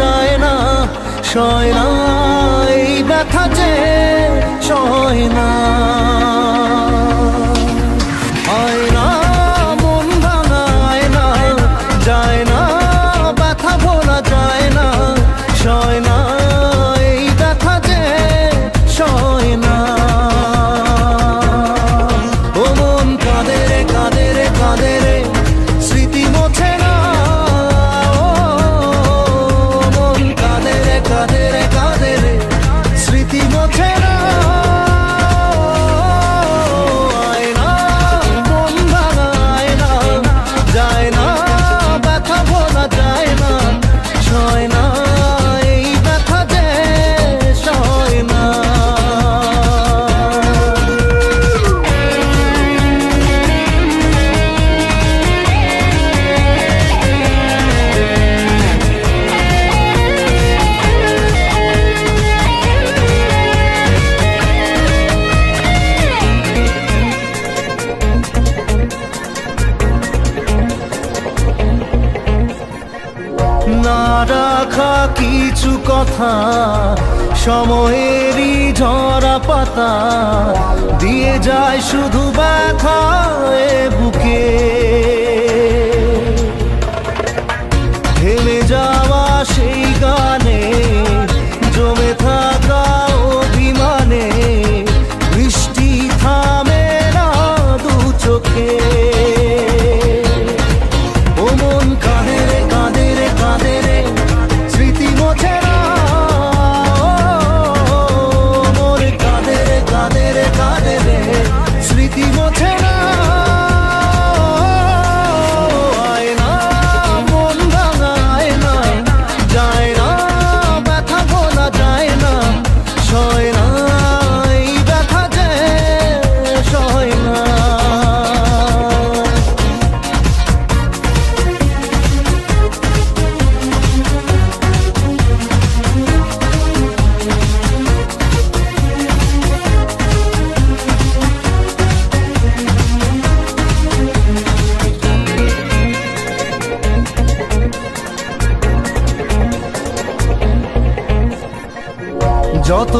যায় না সয় না ব্যথা যে সয় না। সময়েরই ঝরা পাতা দিয়ে যায় শুধু ব্যথা।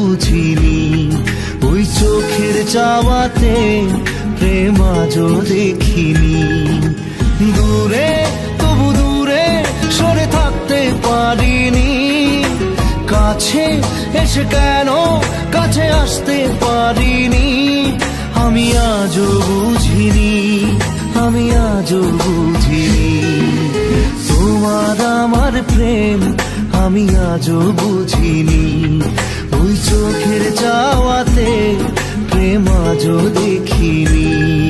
বুঝিনি। ওই চোখের চাওয়াতে প্রেম আজ দেখিনি। দূরে, তবু দূরে সরে থাকতে পারিনি। কাছে এসে কেন কাছে আসতে পারিনি? আমি আজ বুঝিনি, আমি আজ বুঝিনি। তোমার আমার প্রেম আমি আজ বুঝিনি। চোখের যাওয়াতে প্রেমা যদি দেখিনি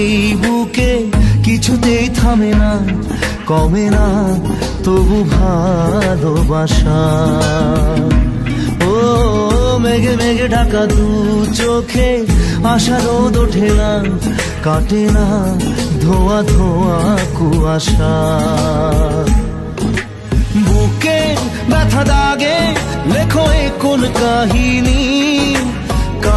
এই বুকে কিছুতেই থামে না, কমে না, তবু ভালোবাসা। ও, মেঘে মেঘে ঢাকা দু চোখে আশা রোদ ওঠে না, কাটে না ধোয়া ধোয়া কুয়াশা। বুকে ব্যথা দাগে, লেখো কোন কাহিনী।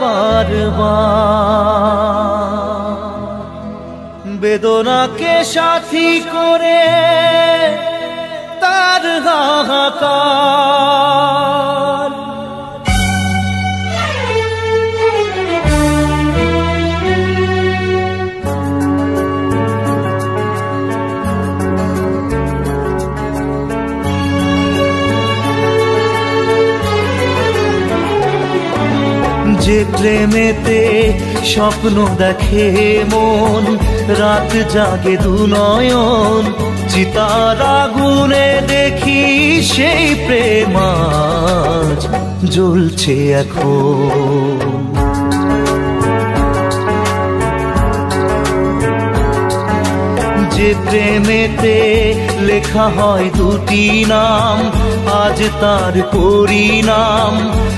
বারবার। বেদনাকে সাথী করে তার হাহাকার। যে প্রেমেতে স্বপ্ন দেখে মন, রাত জাগে দু নয়ন। চিতার আগুনে দেখি সেই প্রেমাজ জ্বলছে এখন। যে প্রেমেতে লেখা হয় দুটি নাম, আজ তার পরিণাম।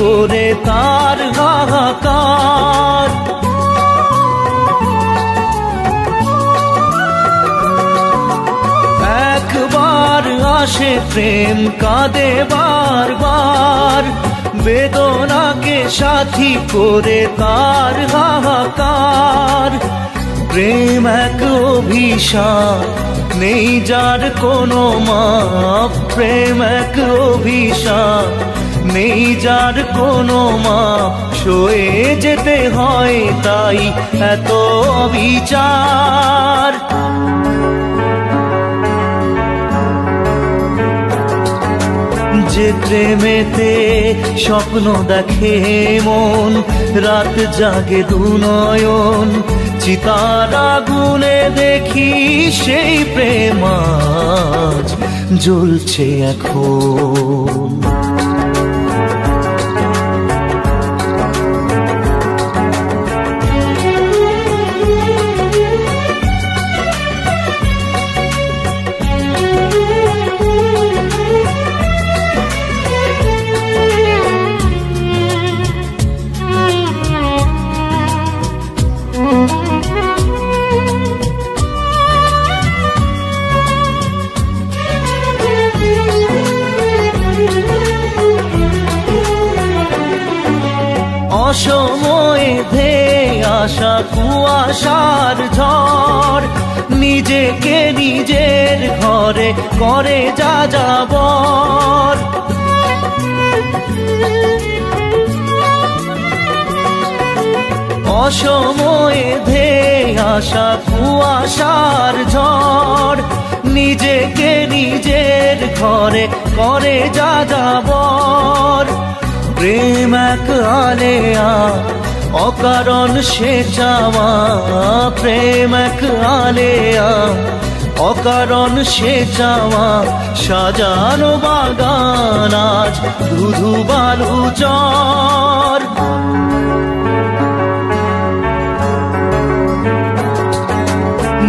করে তার হাহাকার। একবার আসে প্রেম, কাঁদে বারবার। বেদনাকে সাথী করে তার হাহাকার। প্রেম এক অভিশাপ, নেই যার কোনো মা প্রেম এক অভিশাপ নেই যার কোনো মা। সয়ে যেতে হয় তাই এত বিচার যে প্রেমেতে স্বপ্ন দেখে মন, রাত জাগে দুনয়ন। চিতার গুনে দেখি সেই প্রেম আজ জ্বলছে এখন। অসময়ে ধে আসা কুয়াশার ঝড়। নিজেকে নিজের ঘরে করে যা যাবর অসময়ে ধে আসা কুয়াশার ঝড়। নিজেকে নিজের ঘরে করে যা যাবর প্রেম এক আলেয়া, অকারণ সে চাওয়া। প্রেম এক আলেয়া, অকারণ সে চাওয়া। সাজানো বাগান আজ ধুধু বালু চর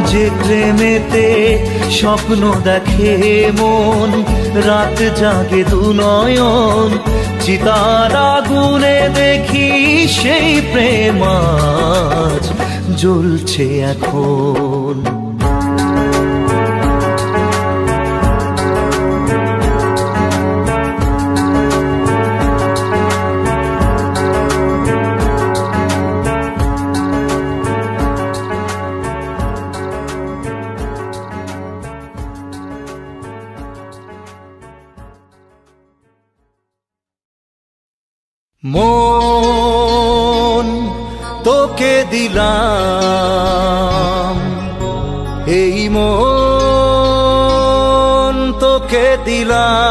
যে প্রেমেতে স্বপ্ন দেখে মন, রাত জাগে দু নয়ন। চিতার আগুনে দেখি সেই প্রেমাজ জ্বলছে এখন। মন তোকে দিলাম। এই মন তোকে দিলাম।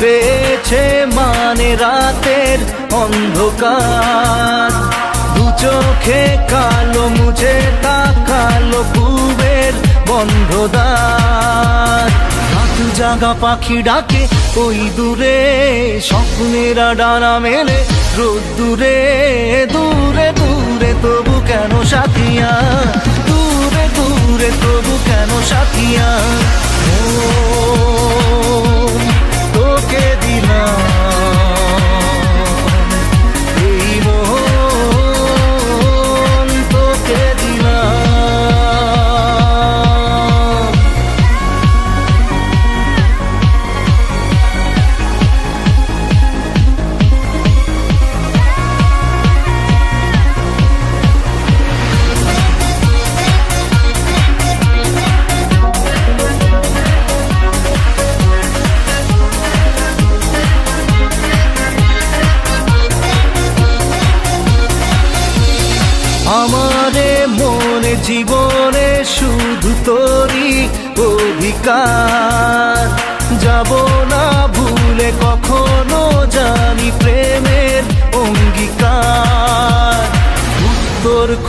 পেয়েছে মানে রাতের অন্ধকার। দু চোখে কালো মুছে তাকালো পূবের বন্ধদার। হাত জাগা পাখি ডাকে ওই দূরে, স্বপ্নেরা ডানা মেলে রোদ দূরে দূরে দূরে তবু কেন সাথিয়া? দূরে দূরে তবু কেন সাথিয়া? মন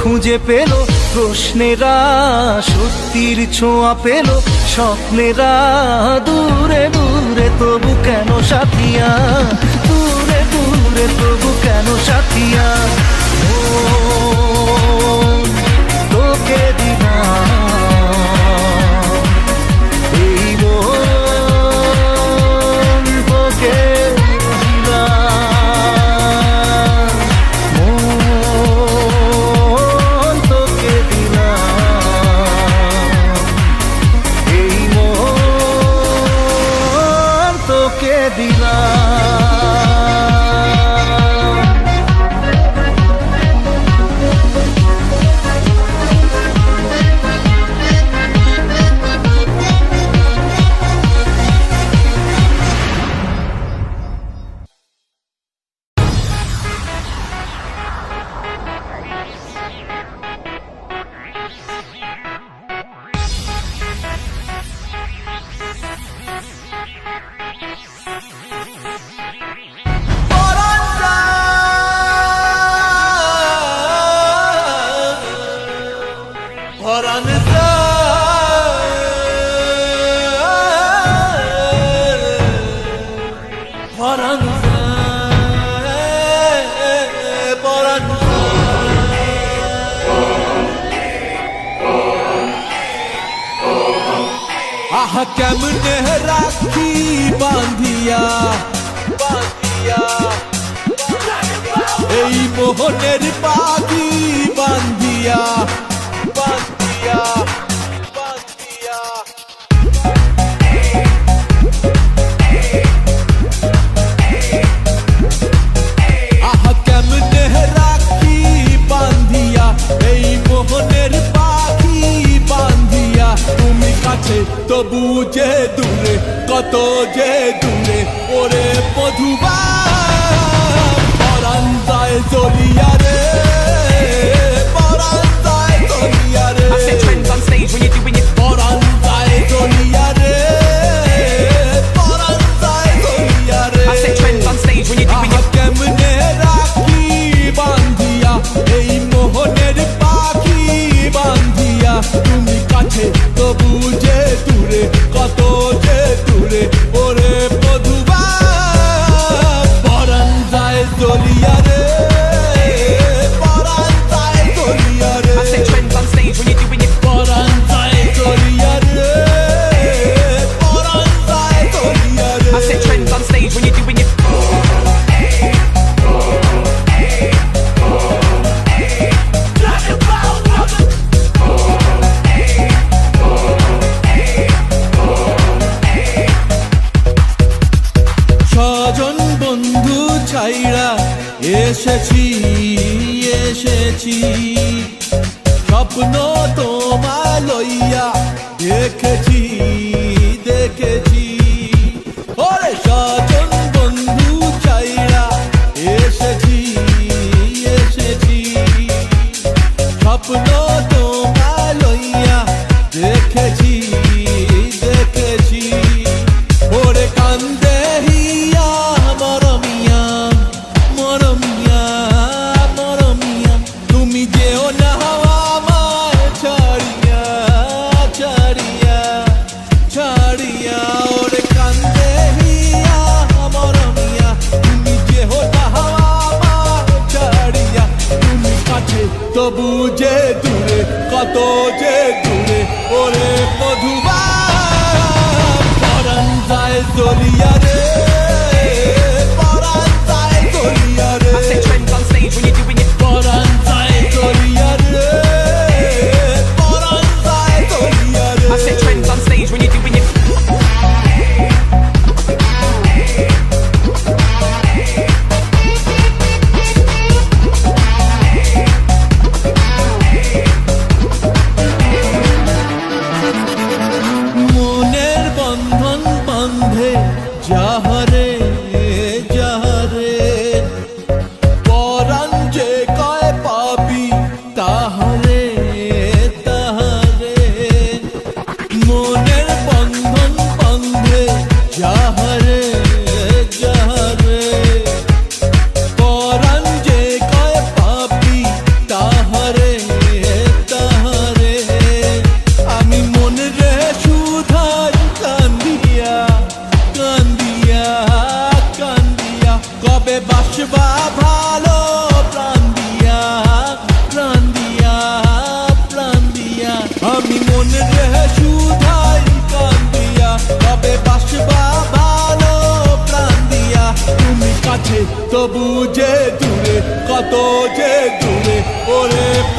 খুঁজে পেল, প্রশ্নেরা সত্যির ছোঁয়া পেল, স্বপ্নেরা দূরে দূরে, তবু কেন সাথিয়া? দূরে দূরে, তবু কেন সাথিয়া? ও हकम ने राखी बांधिया? बांधिया। मोहनेर पागी बांधिया। আছে তবু যে দূরে কত যে দূরে ওরে মধুবা জলিয়া দেখেছি। দূরে কত যে দূরে ওরে মধুবা। পরান যায় জলিয়া রে পরান যায় জলিয়া তবু যে দূরে কত যে দূরে ওরে প